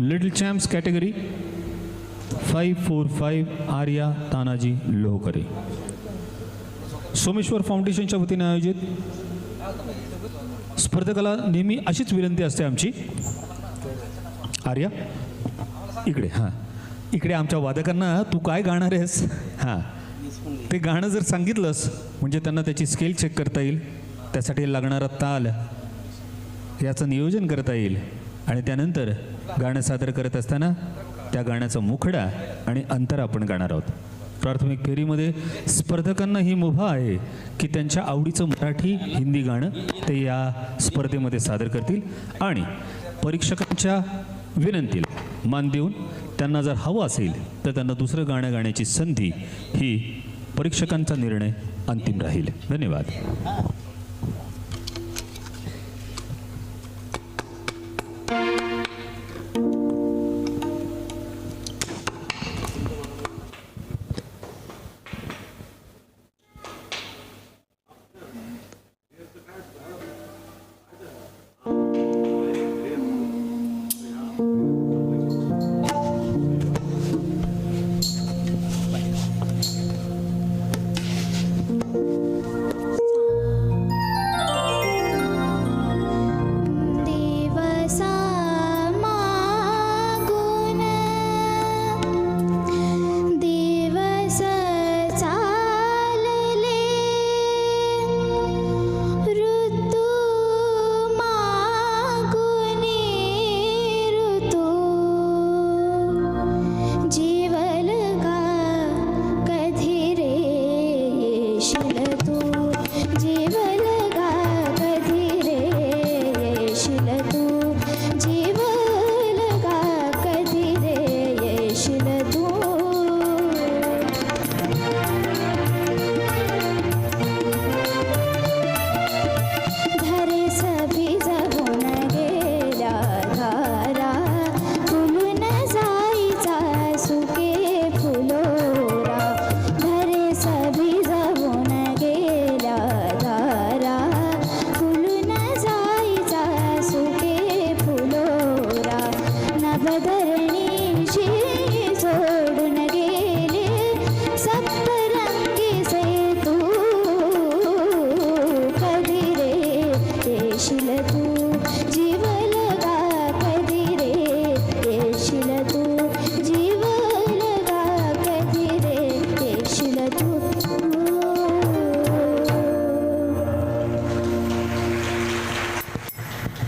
Little champs category five four five Arya Tanaji Lohkare Someshwar फाउंडेशनच्या वतीने आयोजित स्पर्धकाला नेहमी अशीच विनंती असते आमची. आर्या इकडे हां. इकडे आमच्या वादकांना तू काय गाणार आहेस? हां. ते गाणं जर सांगितलंस म्हणजे त्यांना त्याची स्केल चेक करता येईल. त्यासाठी लागणारा ताल याचं नियोजन करता येईल. आणि त्यानंतर गाणं सादर करत असताना त्या गाण्याचा मुखडा आणि अंतर आपण गाणार आहोत. प्राथमिक फेरीमध्ये स्पर्धकांना ही मुभा आहे की त्यांच्या आवडीचं मराठी हिंदी गाणं ते या स्पर्धेमध्ये सादर करतील आणि परीक्षकांच्या विनंतीला मान देऊन त्यांना जर हवं असेल तर त्यांना दुसरं गाणं गाण्याची संधी ही परीक्षकांचा निर्णय अंतिम राहील. धन्यवाद.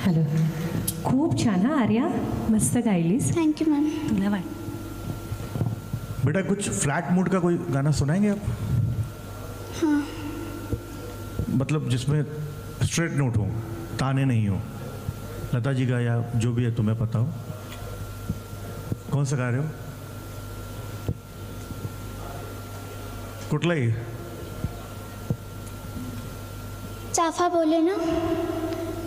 हॅलो खूप छान हा आर्या. मस्त गायलीस. थँक्यू मॅम तुला वाट. बेटा कुछ फ्लैट मूड का कोई गाना सुनाएँगे आप? हाँ. मतलब जिसमें स्ट्रेट नोट हो ताने नहीं हो. लता जी का या जो भी है तुम्हें पता हो. कौन सा गा रहे हो? कुटलाई. चाफा बोले ना?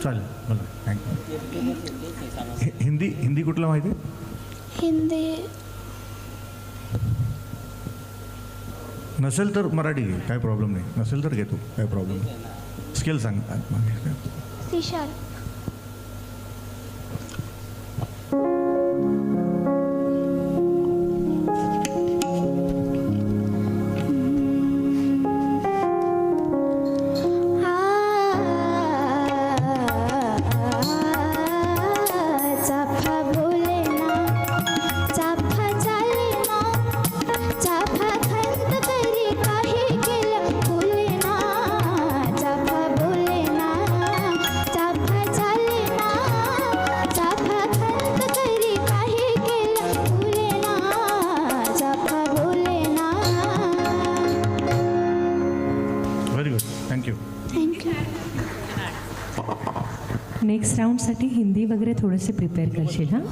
चालेल मला थँक्यू हिंदी हिंदी कुठला माहिती? आहे हिंदी. नसेल तर मराठी घे काय प्रॉब्लेम नाही. नसेल तर घे तू काय प्रॉब्लेम नाही. स्केल सांग. मागे. Vishal thank you. Thank you. Next राऊंडसाठी Hindi वगैरे थोडेसे प्रिपेअर करशील हां?